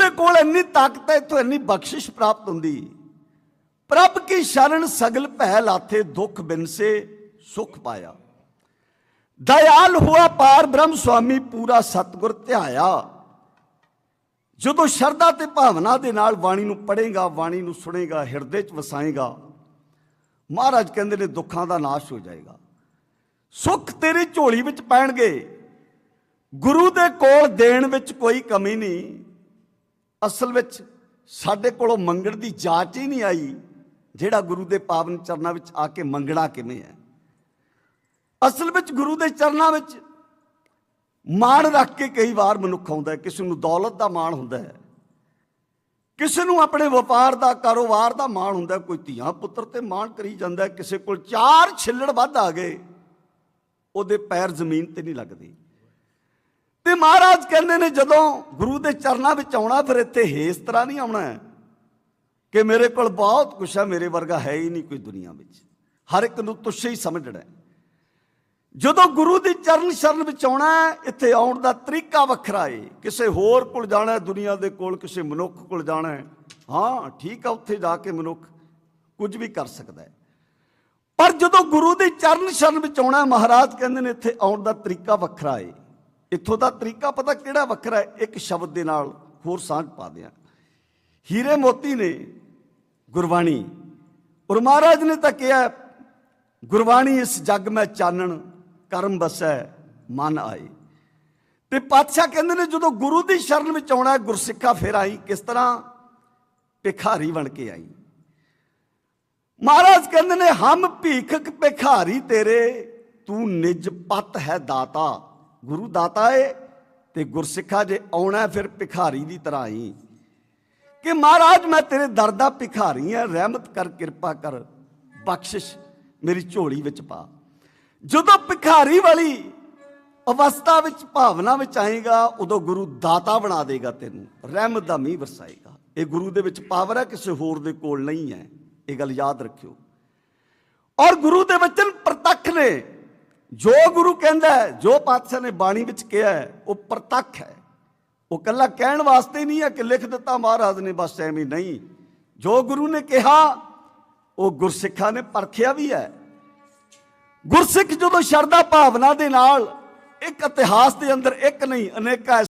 ਦੇ ਕੋਲ ਇੰਨੀ ਤਾਕਤ ਹੈ, ਇਥੋਂ ਇੰਨੀ ਬਖਸ਼ਿਸ਼ ਪ੍ਰਾਪਤ ਹੁੰਦੀ। ਪ੍ਰਭ ਕੀ ਸ਼ਰਨ ਸਗਲ ਭੈ ਲਾਥੇ ਦੁਖ ਬਿਨਸੇ ਸੁਖ ਪਾਇਆ। ਦਇਆਲ ਹੁਆ ਪਾਰ ਬ੍ਰਹਮ ਸੁਆਮੀ ਪੂਰਾ ਸਤਗੁਰ ਧਿਆਇਆ। ਜਦੋਂ ਸ਼ਰਧਾ ਤੇ ਭਾਵਨਾ ਦੇ ਨਾਲ ਬਾਣੀ ਨੂੰ ਪੜ੍ਹੇਗਾ, ਬਾਣੀ ਨੂੰ ਸੁਣੇਗਾ, ਹਿਰਦੇ 'ਚ ਵਸਾਏਗਾ, ਮਹਾਰਾਜ ਕਹਿੰਦੇ ਨੇ ਦੁੱਖਾਂ ਦਾ ਨਾਸ਼ ਹੋ ਜਾਏਗਾ। ਸੁੱਖ ਤੇਰੀ ਝੋਲੀ ਵਿੱਚ ਪੈਣਗੇ। ਗੁਰੂ ਦੇ ਕੋਲ ਦੇਣ ਵਿੱਚ ਕੋਈ ਕਮੀ ਨਹੀਂ। ਅਸਲ ਵਿੱਚ ਸਾਡੇ ਕੋਲੋਂ ਮੰਗਣ ਦੀ ਜਾਂਚ ਹੀ ਨਹੀਂ ਆਈ ਜਿਹੜਾ ਗੁਰੂ ਦੇ ਪਾਵਨ ਚਰਨਾਂ ਵਿੱਚ ਆ ਕੇ ਮੰਗਣਾ ਕਿਵੇਂ ਹੈ। ਅਸਲ ਵਿੱਚ ਗੁਰੂ ਦੇ ਚਰਨਾਂ ਵਿੱਚ ਮਾਣ ਰੱਖ ਕੇ ਕਈ ਵਾਰ ਮਨੁੱਖ ਆਉਂਦਾ ਹੈ, ਕਿਸੇ ਨੂੰ ਦੌਲਤ ਦਾ ਮਾਣ ਹੁੰਦਾ ਹੈ, ਕਿਸੇ ਨੂੰ ਆਪਣੇ ਵਪਾਰ ਦਾ, ਕਾਰੋਬਾਰ ਦਾ ਮਾਣ ਹੁੰਦਾ ਕੋਈ ਧੀਆਂ ਪੁੱਤਰ ਤੇ ਮਾਣ ਕਰੀ ਜਾਂਦਾ ਕਿਸੇ ਕੋਲ ਚਾਰ ਛਿੱਲੜ ਵੱਧ ਆ ਗਏ, ਉਹਦੇ ਪੈਰ ਜ਼ਮੀਨ ਤੇ ਨਹੀਂ ਲੱਗਦੇ। ਤੇ ਮਹਾਰਾਜ ਕਹਿੰਦੇ ਨੇ, ਜਦੋਂ ਗੁਰੂ ਦੇ ਚਰਨਾਂ ਵਿੱਚ ਆਉਣਾ, ਫਿਰ ਇੱਥੇ ਇਸ ਤਰ੍ਹਾਂ ਨਹੀਂ ਆਉਣਾ ਹੈ ਕਿ ਮੇਰੇ ਕੋਲ ਬਹੁਤ ਕੁਛ ਹੈ, ਮੇਰੇ ਵਰਗਾ ਹੈ ਹੀ ਨਹੀਂ ਕੋਈ ਦੁਨੀਆ ਵਿੱਚ। ਹਰ ਇੱਕ ਨੂੰ ਤੁੱਛ ਹੀ ਸਮਝਣਾ ਜਦੋਂ ਗੁਰੂ ਦੀ ਚਰਨ ਸ਼ਰਨ ਵਿੱਚ ਆਉਣਾ ਇੱਥੇ ਆਉਣ ਦਾ ਤਰੀਕਾ ਵੱਖਰਾ ਏ। ਕਿਸੇ ਹੋਰ ਕੋਲ ਜਾਣਾ ਦੁਨੀਆ ਦੇ ਕੋਲ ਕਿਸੇ ਮਨੁੱਖ ਕੋਲ ਜਾਣਾ ਹਾਂ ਠੀਕ ਆ, ਉੱਥੇ ਜਾ ਕੇ ਮਨੁੱਖ ਕੁਝ ਵੀ ਕਰ ਸਕਦਾ ਹੈ। ਪਰ ਜਦੋਂ ਗੁਰੂ ਦੀ ਚਰਨ ਸ਼ਰਨ ਵਿੱਚ ਆਉਣਾ ਮਹਾਰਾਜ ਕਹਿੰਦੇ ਨੇ, ਇੱਥੇ ਆਉਣ ਦਾ ਤਰੀਕਾ ਵੱਖਰਾ ਏ। ਇੱਥੋਂ ਦਾ ਤਰੀਕਾ ਪਤਾ ਕਿਹੜਾ ਵੱਖਰਾ ਹੈ? ਇੱਕ ਸ਼ਬਦ ਦੇ ਨਾਲ ਹੋਰ ਸਾਂਝ ਪਾ ਦਿਆਂ। ਹੀਰੇ ਮੋਤੀ ਨੇ ਗੁਰਬਾਣੀ ਔਰ ਮਹਾਰਾਜ ਨੇ ਤਾਂ ਕਿਹਾ ਗੁਰਬਾਣੀ ਇਸ ਜੱਗ ਮੈਂ ਚਾਨਣ ਕਰਮ ਬਸੈ ਮਨ ਆਏ। ਤੇ ਪਾਤਸ਼ਾਹ ਕਹਿੰਦੇ ਨੇ ਜਦੋਂ ਗੁਰੂ ਦੀ ਸ਼ਰਨ ਵਿੱਚ ਆਉਣਾ ਹੈ, ਗੁਰਸਿੱਖਾ ਫਿਰ ਆਈ ਕਿਸ ਤਰ੍ਹਾਂ? ਭਿਖਾਰੀ ਬਣ ਕੇ ਆਈ। ਮਹਾਰਾਜ ਕਹਿੰਦੇ ਨੇ ਹਮ ਭੀਖਕ ਭਿਖਾਰੀ ਤੇਰੇ ਤੂੰ ਨਿਜ ਪਤ ਹੈ ਦਾਤਾ। ਗੁਰੂ ਦਾਤਾ ਏ ਤੇ ਗੁਰਸਿੱਖਾ ਜੇ ਆਉਣਾ ਫਿਰ ਭਿਖਾਰੀ ਦੀ ਤਰ੍ਹਾਂ ਹੀ। ਕਿ ਮਹਾਰਾਜ, ਮੈਂ ਤੇਰੇ ਦਰ ਦਾ ਭਿਖਾਰੀ ਹਾਂ ਰਹਿਮਤ ਕਰ, ਕਿਰਪਾ ਕਰ, ਬਖਸ਼ਿਸ਼ ਮੇਰੀ ਝੋਲੀ ਵਿੱਚ ਪਾ। ਜਦੋਂ ਭਿਖਾਰੀ ਵਾਲੀ ਅਵਸਥਾ ਵਿੱਚ, ਭਾਵਨਾ ਵਿੱਚ ਆਏਗਾ, ਉਦੋਂ ਗੁਰੂ ਦਾਤਾ ਬਣਾ ਦੇਗਾ ਤੈਨੂੰ, ਰਹਿਮਤ ਦਾ ਮੀਂਹ ਵਰਸਾਏਗਾ। ਇਹ ਗੁਰੂ ਦੇ ਵਿੱਚ ਪਾਵਰ ਹੈ, ਕਿਸੇ ਹੋਰ ਦੇ ਕੋਲ ਨਹੀਂ ਹੈ। ਇਹ ਗੱਲ ਯਾਦ ਰੱਖਿਓ। ਔਰ ਗੁਰੂ ਦੇ ਵਚਨ ਪ੍ਰਤੱਖ ਨੇ। ਜੋ ਗੁਰੂ ਕਹਿੰਦਾ ਹੈ, ਜੋ ਪਾਤਸ਼ਾਹ ਨੇ ਬਾਣੀ ਵਿੱਚ ਕਿਹਾ ਹੈ, ਉਹ ਪ੍ਰਤੱਖ ਹੈ। ਉਹ ਕੱਲਾ ਕਹਿਣ ਵਾਸਤੇ ਨਹੀਂ ਹੈ ਕਿ ਲਿਖ ਦਿੱਤਾ ਮਹਾਰਾਜ ਨੇ, ਬਸ ਐਵੇਂ ਨਹੀਂ। ਜੋ ਗੁਰੂ ਨੇ ਕਿਹਾ, ਉਹ ਗੁਰਸਿੱਖਾਂ ਨੇ ਪਰਖਿਆ ਵੀ ਹੈ। ਗੁਰਸਿੱਖ ਜਦੋਂ ਸ਼ਰਧਾ ਭਾਵਨਾ ਦੇ ਨਾਲ ਇੱਕ ਇਤਿਹਾਸ ਦੇ ਅੰਦਰ ਇੱਕ ਨਹੀਂ, ਅਨੇਕਾਂ